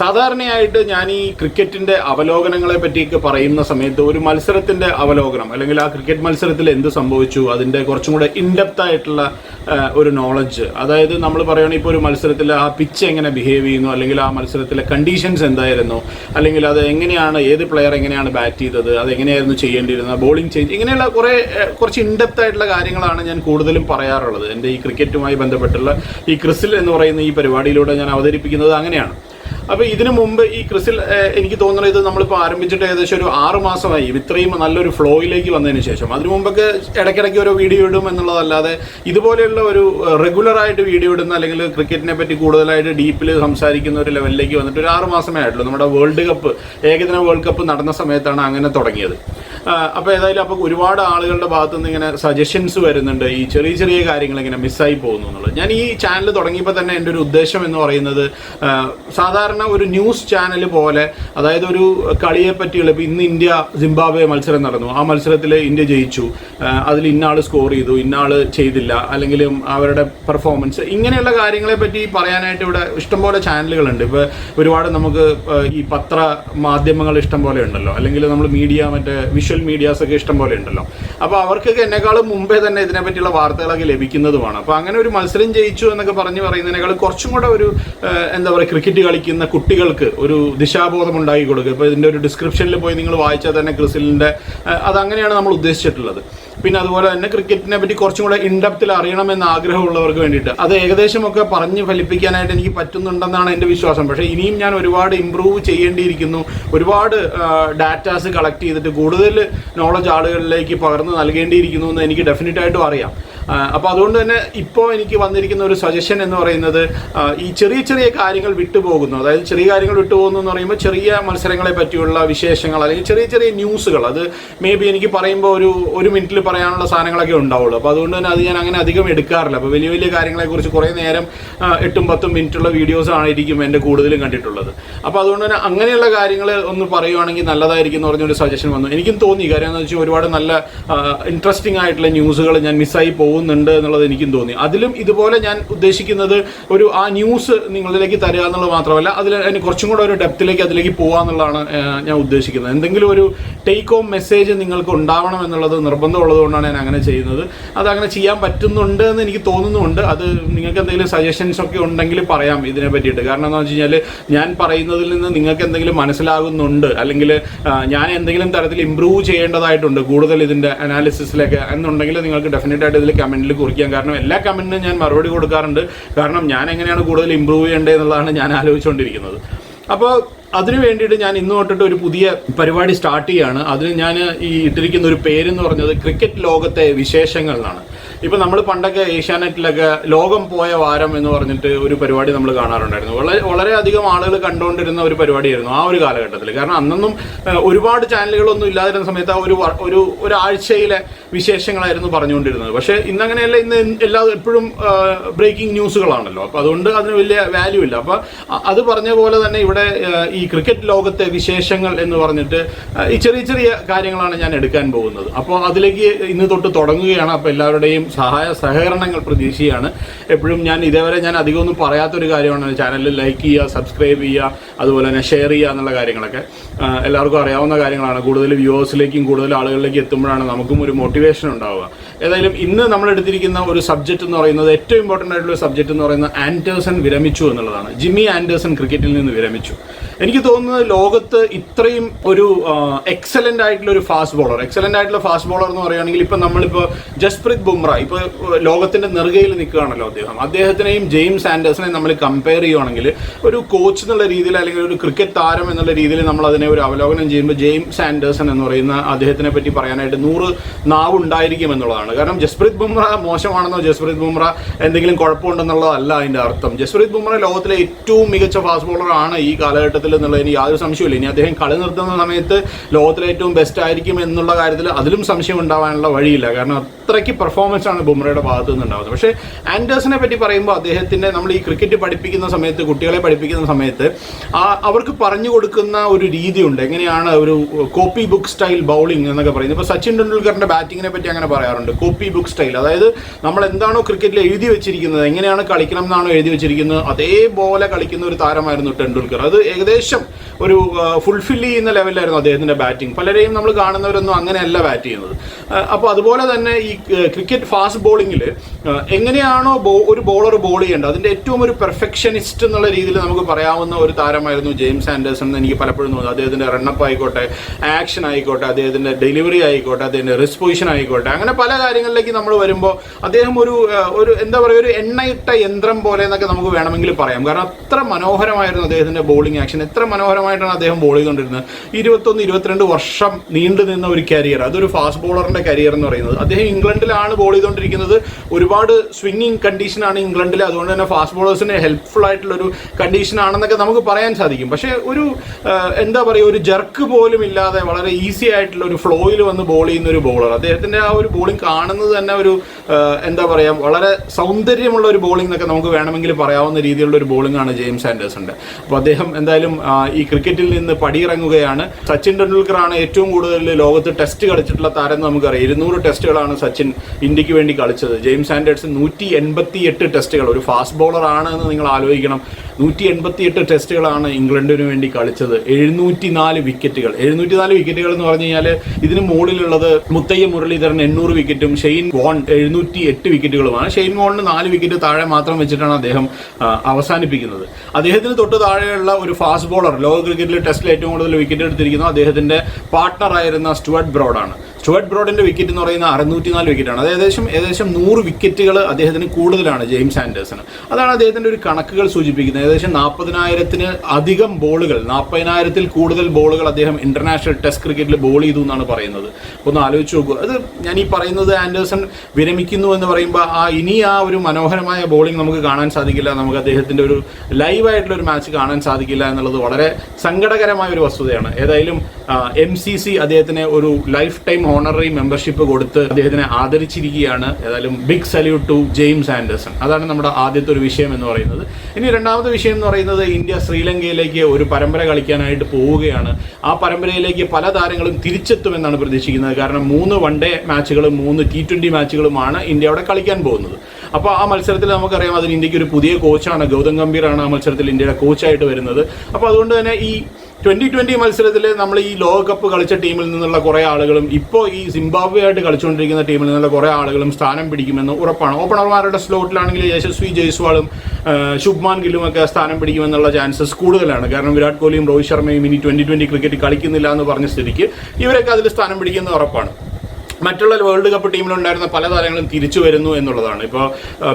സാധാരണയായിട്ട് ഞാൻ ഈ ക്രിക്കറ്റിന്റെ അവലോകനങ്ങളെ പറ്റിയൊക്കെ പറയുന്ന സമയത്ത് ഒരു മത്സരത്തിന്റെ അവലോകനം അല്ലെങ്കിൽ ആ ക്രിക്കറ്റ് മത്സരത്തിൽ എന്ത് സംഭവിച്ചു അതിന്റെ കുറച്ചും കൂടെ ഇൻഡെപ്ത് ആയിട്ടുള്ള ഒരു നോളജ് അതായത് നമ്മൾ പറയുകയാണെങ്കിൽ ഇപ്പോൾ ഒരു മത്സരത്തിൽ ആ പിച്ച് എങ്ങനെ ബിഹേവ് ചെയ്യുന്നു അല്ലെങ്കിൽ ആ മത്സരത്തിലെ കണ്ടീഷൻസ് എന്തായിരുന്നു അല്ലെങ്കിൽ അത് എങ്ങനെയാണ് ഏത് പ്ലെയർ എങ്ങനെയാണ് ബാറ്റ് ചെയ്തത് അത് എങ്ങനെയായിരുന്നു ചെയ്യേണ്ടിയിരുന്നത് ബോളിംഗ് ചേഞ്ച് ഇങ്ങനെയുള്ള കുറേ കുറച്ച് ഇൻഡെപ്ത് ആയിട്ടുള്ള കാര്യങ്ങളാണ് ഞാൻ കൂടുതലും പറയാറുള്ളത്. എന്റെ ഈ ക്രിക്കറ്റുമായി ബന്ധപ്പെട്ടുള്ള ഈ ക്രിസിൽ എന്ന് പറയുന്ന ഈ പരിപാടിയിലൂടെ ഞാൻ അവതരിപ്പിക്കുന്നത് അങ്ങനെയാണ്. അപ്പോൾ ഇതിനു മുമ്പ് ഈ ക്രിസിൽ എനിക്ക് തോന്നുന്നത് ഇത് നമ്മളിപ്പോൾ ആരംഭിച്ചിട്ട് ഏകദേശം ഒരു ആറ് മാസമായി. ഇത്രയും നല്ലൊരു ഫ്ലോയിലേക്ക് വന്നതിന് ശേഷം. അതിനു മുമ്പൊക്കെ ഇടയ്ക്കിടയ്ക്ക് ഓരോ വീഡിയോ ഇടും എന്നുള്ളതല്ലാതെ ഇതുപോലെയുള്ള ഒരു റെഗുലർ ആയിട്ട് വീഡിയോ ഇടുന്ന അല്ലെങ്കിൽ ക്രിക്കറ്റിനെ പറ്റി കൂടുതലായിട്ട് ഡീപ്പിൽ സംസാരിക്കുന്ന ഒരു ലെവലിലേക്ക് വന്നിട്ട് ഒരു ആറ് മാസമേ ആയിട്ടുള്ളൂ. നമ്മുടെ വേൾഡ് കപ്പ് ഏകദിന വേൾഡ് കപ്പ് നടന്ന സമയത്താണ് അങ്ങനെ തുടങ്ങിയത്. അപ്പോൾ ഏതായാലും അപ്പോൾ ഒരുപാട് ആളുകളുടെ ഭാഗത്തുനിന്ന് ഇങ്ങനെ സജഷൻസ് വരുന്നുണ്ട്. ഈ ചെറിയ ചെറിയ കാര്യങ്ങൾ ഇങ്ങനെ മിസ്സായി പോകുന്നു എന്നുള്ളത്. ഞാൻ ഈ ചാനൽ തുടങ്ങിയപ്പോൾ തന്നെ എന്റെ ഒരു ഉദ്ദേശം എന്ന് പറയുന്നത് സാധാരണ ഒരു ന്യൂസ് ചാനൽ പോലെ അതായത് ഒരു കളിയെ പറ്റിയുള്ള ഇപ്പോൾ ഇന്ന് ഇന്ത്യ സിംബാബ്വെ മത്സരം നടന്നു. ആ മത്സരത്തിൽ ഇന്ത്യ ജയിച്ചു. അതിൽ ഇന്നാൾ സ്കോർ ചെയ്തു ഇന്നാൾ ചെയ്തില്ല. അല്ലെങ്കിൽ അവരുടെ പെർഫോമൻസ് ഇങ്ങനെയുള്ള കാര്യങ്ങളെ പറ്റി പറയാനായിട്ട് ഇവിടെ ഇഷ്ടംപോലെ ചാനലുകളുണ്ട് ഇപ്പോൾ ഒരുപാട് നമുക്ക് ഈ പത്ര മാധ്യമങ്ങൾ ഇഷ്ടംപോലെ ഉണ്ടല്ലോ. അല്ലെങ്കിൽ നമ്മൾ മീഡിയ മറ്റേ വിഷ്വൽ മീഡിയാസ് ഒക്കെ ഇഷ്ടം പോലെ ഉണ്ടല്ലോ. അപ്പോൾ അവർക്കൊക്കെ എന്നെക്കാളും മുമ്പേ തന്നെ ഇതിനെപ്പറ്റിയുള്ള വാർത്തകളൊക്കെ ലഭിക്കുന്നതുമാണ്. അപ്പോൾ അങ്ങനെ ഒരു മത്സരം ജയിച്ചു എന്നൊക്കെ പറഞ്ഞു പറയുന്നതിനേക്കാൾ കുറച്ചും കൂടെ ഒരു എന്താ പറയുക ക്രിക്കറ്റ് കളിക്കുന്ന കുട്ടികൾക്ക് ഒരു ദിശാബോധം ഉണ്ടാക്കി കൊടുക്കുക. ഇപ്പോൾ ഇതിന്റെ ഒരു ഡിസ്ക്രിപ്ഷനിൽ പോയി നിങ്ങൾ വായിച്ചാൽ തന്നെ ക്രിസിലിന്റെ അതങ്ങനെയാണ് നമ്മൾ ഉദ്ദേശിച്ചിട്ടുള്ളത്. പിന്നെ അതുപോലെ തന്നെ ക്രിക്കറ്റിനെ പറ്റി കുറച്ചും കൂടെ ഇൻഡപ്തിൽ അറിയണമെന്ന് ആഗ്രഹമുള്ളവർക്ക് വേണ്ടിയിട്ട്. അത് ഏകദേശം ഒക്കെ പറഞ്ഞ് ഫലിപ്പിക്കാനായിട്ട് എനിക്ക് പറ്റുന്നുണ്ടെന്നാണ് എന്റെ വിശ്വാസം. പക്ഷേ ഇനിയും ഞാൻ ഒരുപാട് ഇമ്പ്രൂവ് ചെയ്യേണ്ടിയിരിക്കുന്നു. ഒരുപാട് ഡാറ്റാസ് കളക്ട് ചെയ്തിട്ട് കൂടുതൽ നോളജ് ആളുകളിലേക്ക് പകർന്ന് നൽകേണ്ടിയിരിക്കുന്നു എന്ന് എനിക്ക് ഡെഫിനറ്റായിട്ടും അറിയാം. അപ്പോൾ അതുകൊണ്ട് തന്നെ ഇപ്പോൾ എനിക്ക് വന്നിരിക്കുന്ന ഒരു സജഷൻ എന്ന് പറയുന്നത് ഈ ചെറിയ ചെറിയ കാര്യങ്ങൾ വിട്ടുപോകുന്നു. അതായത് ചെറിയ കാര്യങ്ങൾ വിട്ടുപോകുന്നു എന്ന് പറയുമ്പോൾ ചെറിയ മത്സരങ്ങളെ പറ്റിയുള്ള വിശേഷങ്ങൾ അല്ലെങ്കിൽ ചെറിയ ചെറിയ ന്യൂസുകൾ അത് മേ ബി എനിക്ക് പറയുമ്പോൾ ഒരു ഒരു മിനിറ്റിൽ പറയാനുള്ള സാധനങ്ങളൊക്കെ ഉണ്ടാവുള്ളൂ. അപ്പോൾ അതുകൊണ്ട് തന്നെ അത് ഞാൻ അങ്ങനെ അധികം എടുക്കാറില്ല. അപ്പോൾ വലിയ വലിയ കാര്യങ്ങളെക്കുറിച്ച് കുറേ നേരം എട്ടും പത്തും മിനിറ്റുള്ള വീഡിയോസ് ആയിരിക്കും എന്റെ കൂടുതലും കണ്ടിട്ടുള്ളത്. അപ്പോൾ അതുകൊണ്ട് തന്നെ അങ്ങനെയുള്ള കാര്യങ്ങൾ ഒന്ന് പറയുവാണെങ്കിൽ നല്ലതായിരിക്കും എന്ന് പറഞ്ഞൊരു സജഷൻ വന്നു. എനിക്കും തോന്നി. കാര്യം എന്ന് വെച്ചാൽ ഒരുപാട് നല്ല ഇൻട്രസ്റ്റിംഗ് ആയിട്ടുള്ള ന്യൂസുകൾ ഞാൻ മിസ്സായി പോകുന്നുണ്ട് എന്നുള്ളത് എനിക്കും തോന്നി. അതിലും ഇതുപോലെ ഞാൻ ഉദ്ദേശിക്കുന്നത് ഒരു ആ ന്യൂസ് നിങ്ങളിലേക്ക് തരിക എന്നുള്ളത് മാത്രമല്ല അതിൽ അതിന് കുറച്ചും കൂടെ ഒരു ഡെപ്തിലേക്ക് അതിലേക്ക് പോകുക എന്നുള്ളതാണ് ഞാൻ ഉദ്ദേശിക്കുന്നത്. എന്തെങ്കിലും ഒരു ടേക്ക് ഹോം മെസ്സേജ് നിങ്ങൾക്ക് ഉണ്ടാവണം എന്നുള്ളത് നിർബന്ധമുള്ളത് കൊണ്ടാണ് ഞാൻ അങ്ങനെ ചെയ്യുന്നത്. അത് അങ്ങനെ ചെയ്യാൻ പറ്റുന്നുണ്ട് എന്ന് എനിക്ക് തോന്നുന്നുണ്ട് അത് നിങ്ങൾക്ക് എന്തെങ്കിലും സജഷൻസ് ഒക്കെ ഉണ്ടെങ്കിൽ പറയാം ഇതിനെ പറ്റിയിട്ട്. കാരണം എന്താണെന്ന് വെച്ച് കഴിഞ്ഞാൽ ഞാൻ പറയുന്നതിൽ നിന്ന് നിങ്ങൾക്ക് എന്തെങ്കിലും മനസ്സിലാകുന്നുണ്ട്. അല്ലെങ്കിൽ ഞാൻ എന്തെങ്കിലും തരത്തിൽ ഇമ്പ്രൂവ് ചെയ്യേണ്ടതായിട്ടുണ്ട് കൂടുതൽ ഇതിന്റെ അനാലിസിസിലേക്ക് എന്നുണ്ടെങ്കിൽ നിങ്ങൾക്ക് ഡെഫിനറ്റ് ആയിട്ട് ഇതിൽ കമന്റിൽ കുറിക്കാം കാരണം എല്ലാ കമന്റിനും ഞാൻ മറുപടി കൊടുക്കാറുണ്ട്. കാരണം ഞാൻ എങ്ങനെയാണ് കൂടുതൽ ഇമ്പ്രൂവ് ചെയ്യേണ്ടത് എന്നുള്ളതാണ് ഞാൻ ആലോചിച്ചുകൊണ്ടിരിക്കുന്നത്. അപ്പോൾ അതിനു വേണ്ടിയിട്ട് ഞാൻ ഇന്ന് തൊട്ടിട്ട് ഒരു പുതിയ പരിപാടി സ്റ്റാർട്ട് ചെയ്യുകയാണ് അതിന് ഞാൻ ഈ ഇട്ടിരിക്കുന്ന ഒരു പേരെന്ന് പറഞ്ഞത് ക്രിക്കറ്റ് ലോകത്തെ വിശേഷങ്ങൾ എന്നാണ് ഇപ്പം നമ്മൾ പണ്ടൊക്കെ ഏഷ്യാനെറ്റിലൊക്കെ ലോകം പോയ വാരം എന്ന് പറഞ്ഞിട്ട് ഒരു പരിപാടി നമ്മൾ കാണാറുണ്ടായിരുന്നു. വളരെ വളരെയധികം ആളുകൾ കണ്ടുകൊണ്ടിരുന്ന ഒരു പരിപാടിയായിരുന്നു ആ ഒരു കാലഘട്ടത്തിൽ കാരണം അന്നൊന്നും ഒരുപാട് ചാനലുകളൊന്നും ഇല്ലാതിരുന്ന സമയത്ത് ആ ഒരു ഒരു ഒരാഴ്ചയിലെ വിശേഷങ്ങളായിരുന്നു പറഞ്ഞുകൊണ്ടിരുന്നത്. പക്ഷേ ഇന്നങ്ങനെയല്ല ഇന്ന് എല്ലാ എപ്പോഴും ബ്രേക്കിംഗ് ന്യൂസുകളാണല്ലോ അപ്പോൾ അതുകൊണ്ട് അതിന് വലിയ വാല്യൂ ഇല്ല. അപ്പോൾ അത് പറഞ്ഞ പോലെ തന്നെ ഇവിടെ ഈ ക്രിക്കറ്റ് ലോകത്തെ വിശേഷങ്ങൾ എന്ന് പറഞ്ഞിട്ട് ഈ ചെറിയ ചെറിയ കാര്യങ്ങളാണ് ഞാൻ എടുക്കാൻ പോകുന്നത്. അപ്പോൾ അതിലേക്ക് ഇന്ന് തൊട്ട് തുടങ്ങുകയാണ്. അപ്പോൾ എല്ലാവരുടെയും സഹായ സഹകരണങ്ങൾ പ്രതീക്ഷയാണ് എപ്പോഴും ഞാൻ ഇതേവരെ ഞാൻ അധികമൊന്നും പറയാത്തൊരു കാര്യമാണ്. ചാനലിൽ ലൈക്ക് ചെയ്യുക സബ്സ്ക്രൈബ് ചെയ്യുക അതുപോലെ തന്നെ ഷെയർ ചെയ്യുക എന്നുള്ള കാര്യങ്ങളൊക്കെ. എല്ലാവർക്കും അറിയാവുന്ന കാര്യങ്ങളാണ്. കൂടുതൽ വ്യൂവേഴ്സിലേക്കും കൂടുതൽ ആളുകളിലേക്കും എത്തുമ്പോഴാണ് നമുക്കും ഒരു മോട്ടിവേഷൻ ഉണ്ടാവുക. ഏതായാലും ഇന്ന് നമ്മൾ എടുത്തിരിക്കുന്ന ഒരു സബ്ജക്റ്റ് എന്ന് പറയുന്നത് ഏറ്റവും ഇമ്പോർട്ടന്റ് ആയിട്ടുള്ള സബ്ജക്റ്റ് എന്ന് പറയുന്നത് ആൻഡേഴ്സൺ വിരമിച്ചു എന്നുള്ളതാണ്. ജിമ്മി ആൻഡേഴ്സൺ ക്രിക്കറ്റിൽ നിന്ന് വിരമിച്ചു. എനിക്ക് തോന്നുന്നത് ലോകത്ത് ഇത്രയും ഒരു എക്സലന്റ് ആയിട്ടുള്ള ഒരു ഫാസ്റ്റ് ബോളർ എക്സലന്റ് ആയിട്ടുള്ള ഫാസ്റ്റ് ബോളർ എന്ന് പറയുകയാണെങ്കിൽ ഇപ്പം നമ്മളിപ്പോൾ ജസ്പ്രീത് ബുംറ ഇപ്പോൾ ലോകത്തിന്റെ നെറുകയിൽ നിൽക്കുകയാണല്ലോ അദ്ദേഹം. അദ്ദേഹത്തിനെയും ജെയിംസ് ആൻഡേഴ്സനെയും നമ്മൾ കമ്പയർ ചെയ്യുകയാണെങ്കിൽ ഒരു കോച്ച് എന്നുള്ള രീതിയിൽ അല്ലെങ്കിൽ ഒരു ക്രിക്കറ്റ് താരം എന്നുള്ള രീതിയിൽ നമ്മൾ അതിനെ ഒരു അവലോകനം ചെയ്യുമ്പോൾ ജെയിംസ് ആൻഡേഴ്സൺ എന്ന് പറയുന്ന അദ്ദേഹത്തിനെ പറ്റി പറയാനായിട്ട് നൂറ് നാവ് ഉണ്ടായിരിക്കും എന്നുള്ളതാണ്. കാരണം ജസ്പ്രീത് ബുംറ മോശമാണെന്നോ ജസ്പ്രീത് ബുംറ എന്തെങ്കിലും കുഴപ്പമുണ്ടെന്നുള്ളതോ അല്ല അതിന്റെ അർത്ഥം. ജസ്പ്രീത് ബുംറ ലോകത്തിലെ ഏറ്റവും മികച്ച ഫാസ്റ്റ് ബോളർ ആണ് ഈ കാലഘട്ടത്തിൽ എന്നുള്ളതിന് യാതൊരു സംശയമില്ല ഇനി അദ്ദേഹം കളി നിർത്തുന്ന സമയത്ത് ലോകത്തിലെ ഏറ്റവും ബെസ്റ്റ് ആയിരിക്കും എന്നുള്ള കാര്യത്തിൽ അതിലും സംശയം ഉണ്ടാവാനുള്ള വഴിയില്ല. കാരണം അത്രയ്ക്ക് പെർഫോമൻസ് ആണ് ബുംറയുടെ ഭാഗത്തു നിന്നുണ്ടാവുന്നത്. പക്ഷേ ആൻഡേഴ്സിനെ പറ്റി പറയുമ്പോൾ അദ്ദേഹത്തിന്റെ നമ്മൾ ഈ ക്രിക്കറ്റ് പഠിപ്പിക്കുന്ന സമയത്ത് കുട്ടികളെ പഠിപ്പിക്കുന്ന സമയത്ത് അവർക്ക് പറഞ്ഞു കൊടുക്കുന്ന ഒരു രീതിയുണ്ട്. എങ്ങനെയാണ് ഒരു കോപ്പി ബുക്ക് സ്റ്റൈൽ ബൗളിംഗ് എന്നൊക്കെ പറയുന്നത്. ഇപ്പോൾ സച്ചിൻ ടെണ്ടുൽക്കറിന്റെ ബാറ്റിങ്ങിനെ പറ്റി അങ്ങനെ പറയാറുണ്ട്. കോപ്പി ബുക്ക് സ്റ്റൈൽ അതായത് നമ്മൾ എന്താണോ ക്രിക്കറ്റിൽ എഴുതി വെച്ചിരിക്കുന്നത് എങ്ങനെയാണ് കളിക്കണം എന്നാണോ എഴുതി വെച്ചിരിക്കുന്നത് അതേപോലെ കളിക്കുന്ന ഒരു താരമായിരുന്നു ടെണ്ടുൽക്കർ. അത് ഏകദേശം ഒരു ഫുൾഫിൽ ചെയ്യുന്ന ലെവലിലായിരുന്നു അദ്ദേഹത്തിന്റെ ബാറ്റിംഗ് പലരെയും നമ്മൾ കാണുന്നവരൊന്നും അങ്ങനെയല്ല ബാറ്റ് ചെയ്യുന്നത്. അപ്പോൾ അതുപോലെ തന്നെ ഈ ക്രിക്കറ്റ് ഫാസ്റ്റ് ബോളിങ്ങിൽ എങ്ങനെയാണോ ബോ ഒരു ബോളർ ബോൾ ചെയ്യേണ്ടത് അതിന്റെ ഏറ്റവും ഒരു പെർഫെക്ഷനിസ്റ്റ് എന്നുള്ള രീതിയിൽ നമുക്ക് പറയാവുന്ന ഒരു താരമായിരുന്നു ജെയിംസ് ആൻഡേഴ്സൺ എന്ന് എനിക്ക് പലപ്പോഴും തോന്നുന്നു. അദ്ദേഹത്തിന്റെ റണ്ണപ്പ് ആയിക്കോട്ടെ ആക്ഷൻ ആയിക്കോട്ടെ അദ്ദേഹത്തിന്റെ ഡെലിവറി ആയിക്കോട്ടെ അദ്ദേഹത്തിന്റെ റിസ്പൊസിഷൻ ആയിക്കോട്ടെ അങ്ങനെ പല കാര്യങ്ങളിലേക്ക് നമ്മൾ വരുമ്പോൾ അദ്ദേഹം ഒരു ഒരു എന്താ പറയുക ഒരു എണ്ണയിട്ട യന്ത്രം പോലെ എന്നൊക്കെ നമുക്ക് വേണമെങ്കിൽ പറയാം. കാരണം അത്ര മനോഹരമായിരുന്നു അദ്ദേഹത്തിന്റെ ബോളിംഗ് ആക്ഷൻ എത്ര മനോഹരമായിട്ടാണ് അദ്ദേഹം ബോൾ ചെയ്തുകൊണ്ടിരുന്നത് ഇരുപത്തൊന്ന് ഇരുപത്തിരണ്ട് വർഷം നീണ്ടു നിന്ന ഒരു കരിയർ അതൊരു ഫാസ്റ്റ് ബോളറിന്റെ കരിയർ എന്ന് പറയുന്നത്. അദ്ദേഹം ഇംഗ്ലണ്ടിലാണ് ബോൾ ചെയ്തുകൊണ്ടിരിക്കുന്നത്. ഒരുപാട് സ്വിംഗിങ് കണ്ടീഷനാണ് ഇംഗ്ലണ്ടിൽ അതുകൊണ്ട് തന്നെ ഫാസ്റ്റ് ബോളേഴ്സിന് ഹെൽപ്ഫുൾ ആയിട്ടുള്ള ഒരു കണ്ടീഷൻ ആണെന്നൊക്കെ നമുക്ക് പറയാൻ സാധിക്കും. പക്ഷേ ഒരു എന്താ പറയുക ഒരു ജർക്ക് പോലും ഇല്ലാതെ വളരെ ഈസി ആയിട്ടുള്ള ഒരു ഫ്ലോയിൽ വന്ന് ബോൾ ചെയ്യുന്ന ഒരു ബോളർ അദ്ദേഹത്തിന്റെ ആ ഒരു ബോളിംഗ് കാണുന്നത് തന്നെ ഒരു എന്താ പറയുക വളരെ സൗന്ദര്യമുള്ള ഒരു ബോളിംഗ് എന്നൊക്കെ നമുക്ക് വേണമെങ്കിൽ പറയാവുന്ന രീതിയിലുള്ള ഒരു ബോളിംഗ് ആണ് ജെയിംസ് ആൻഡേഴ്സന്റെ അപ്പോൾ അദ്ദേഹം എന്തായാലും ഈ ക്രിക്കറ്റിൽ നിന്ന് പടിയിറങ്ങുകയാണ്. സച്ചിൻ ടെണ്ടുൽക്കർ ആണ് ഏറ്റവും കൂടുതൽ ലോകത്ത് ടെസ്റ്റ് കളിച്ചിട്ടുള്ള താരം എന്ന് നമുക്കറിയാം. ഇരുന്നൂറ് ടെസ്റ്റുകളാണ് സച്ചിൻ ഇന്ത്യയ്ക്ക് വേണ്ടി കളിച്ചത്. ജെയിംസ് ആൻഡേഴ്സൺ നൂറ്റി എൺപത്തി എട്ട് ടെസ്റ്റുകൾ ഒരു ഫാസ്റ്റ് ബോളർ ആണ് എന്ന് നിങ്ങൾ ആലോചിക്കണം. നൂറ്റി എൺപത്തി എട്ട് ടെസ്റ്റുകളാണ് ഇംഗ്ലണ്ടിന് വേണ്ടി കളിച്ചത്. എഴുന്നൂറ്റി നാല് വിക്കറ്റുകൾ. എഴുന്നൂറ്റി നാല് വിക്കറ്റുകൾ എന്ന് പറഞ്ഞു കഴിഞ്ഞാൽ ഇതിന് മുകളിലുള്ളത് മുത്തയ്യ മുരളീധരൻ എണ്ണൂറ് വിക്കറ്റും ഷെയ്ൻ വോൺ എഴുന്നൂറ്റി എട്ട് വിക്കറ്റുകളുമാണ്. ഷെയ്ൻ വോണിന് നാല് വിക്കറ്റ് താഴെ മാത്രം വെച്ചിട്ടാണ് അദ്ദേഹം അവസാനിപ്പിക്കുന്നത്. അദ്ദേഹത്തിന് തൊട്ട് താഴെയുള്ള ഒരു ഫാസ്റ്റ് ബോളർ ലോക ക്രിക്കറ്റിൽ ടെസ്റ്റിൽ ഏറ്റവും കൂടുതൽ വിക്കറ്റ് എടുത്തിരിക്കുന്നത് അദ്ദേഹത്തിന്റെ പാർട്ണർ ആയിരുന്ന സ്റ്റുവർട്ട് ബ്രോഡാണ്. സ്റ്റുവർട്ട് ബ്രോഡിന്റെ വിക്കറ്റ് എന്ന് പറയുന്ന അറുന്നൂറ്റി നാല് വിക്കറ്റാണ് അത് ഏകദേശം ഏകദേശം നൂറ് വിക്കറ്റുകൾ അദ്ദേഹത്തിന് കൂടുതലാണ് ജെയിംസ് ആൻഡേഴ്സൺ അതാണ് അദ്ദേഹത്തിന്റെ ഒരു കണക്കുകൾ സൂചിപ്പിക്കുന്നത്. ഏകദേശം നാൽപ്പതിനായിരത്തിന് അധികം ബോളുകൾ നാൽപ്പതിനായിരത്തിൽ കൂടുതൽ ബോളുകൾ അദ്ദേഹം ഇന്റർനാഷണൽ ടെസ്റ്റ് ക്രിക്കറ്റിൽ ബോൾ ചെയ്തു എന്നാണ് പറയുന്നത്. ഒന്ന് ആലോചിച്ച് നോക്കുക അത് ഞാൻ ഈ പറയുന്നത് ആൻഡേഴ്സൺ വിരമിക്കുന്നു എന്ന് പറയുമ്പോൾ ആ ഇനി ആ ഒരു മനോഹരമായ ബോളിംഗ് നമുക്ക് കാണാൻ സാധിക്കില്ല. നമുക്ക് അദ്ദേഹത്തിന്റെ ഒരു ലൈവായിട്ടുള്ള ഒരു മാച്ച് കാണാൻ സാധിക്കില്ല എന്നുള്ളത് വളരെ സങ്കടകരമായ ഒരു വസ്തുതയാണ്. ഏതായാലും എം സി സി അദ്ദേഹത്തിന് ഒരു ലൈഫ് ടൈം ഓണററി മെമ്പർഷിപ്പ് കൊടുത്ത് അദ്ദേഹത്തിനെ ആദരിച്ചിരിക്കുകയാണ്. ഏതായാലും big salute to James Anderson. അതാണ് നമ്മുടെ ആദ്യത്തെ ഒരു വിഷയം എന്ന് പറയുന്നത്. ഇനി രണ്ടാമത്തെ വിഷയം എന്ന് പറയുന്നത് ഇന്ത്യ ശ്രീലങ്കയിലേക്ക് ഒരു പരമ്പര കളിക്കാനായിട്ട് പോവുകയാണ്. ആ പരമ്പരയിലേക്ക് പല താരങ്ങളും തിരിച്ചെത്തുമെന്നാണ് പ്രതീക്ഷിക്കുന്നത്. കാരണം മൂന്ന് വൺ ഡേ മാച്ചുകളും മൂന്ന് ടി ട്വന്റി മാച്ചുകളുമാണ് ഇന്ത്യ അവിടെ കളിക്കാൻ പോകുന്നത്. അപ്പോൾ ആ മത്സരത്തിൽ നമുക്കറിയാം അതിന് ഇന്ത്യയ്ക്ക് ഒരു പുതിയ കോച്ചാണ് ഗൗതം ഗംഭീറാണ് ആ മത്സരത്തിൽ ഇന്ത്യയുടെ കോച്ചായിട്ട് വരുന്നത്. അപ്പോൾ അതുകൊണ്ട് തന്നെ ഈ ട്വന്റി ട്വന്റി മത്സരത്തിൽ നമ്മൾ ഈ ലോകകപ്പ് കളിച്ച ടീമിൽ നിന്നുള്ള കുറേ ആളുകളും ഇപ്പോൾ ഈ സിംബാബ്വെ ആയിട്ട് കളിച്ചുകൊണ്ടിരിക്കുന്ന ടീമിൽ നിന്നുള്ള കുറേ ആളുകളും സ്ഥാനം പിടിക്കുമെന്ന് ഉറപ്പാണ്. ഓപ്പണർമാരുടെ സ്ലോട്ടിലാണെങ്കിൽ യശസ്വി ജയ്സ്വാളും ശുഭ്മാൻ ഗില്ലും ഒക്കെ സ്ഥാനം പിടിക്കുമെന്നുള്ള ചാൻസസ് കൂടുതലാണ്. കാരണം വിരാട് കോഹ്ലിയും രോഹിത് ശർമ്മയും ഇനി ട്വന്റി ട്വന്റി ക്രിക്കറ്റ് കളിക്കുന്നില്ല എന്ന് പറഞ്ഞ സ്ഥിതിക്ക് ഇവരൊക്കെ അതിൽ സ്ഥാനം പിടിക്കുന്നത് ഉറപ്പാണ്. മറ്റുള്ള വേൾഡ് കപ്പ് ടീമിലുണ്ടായിരുന്ന പല താരങ്ങളും തിരിച്ചു വരുന്നു എന്നുള്ളതാണ്. ഇപ്പോൾ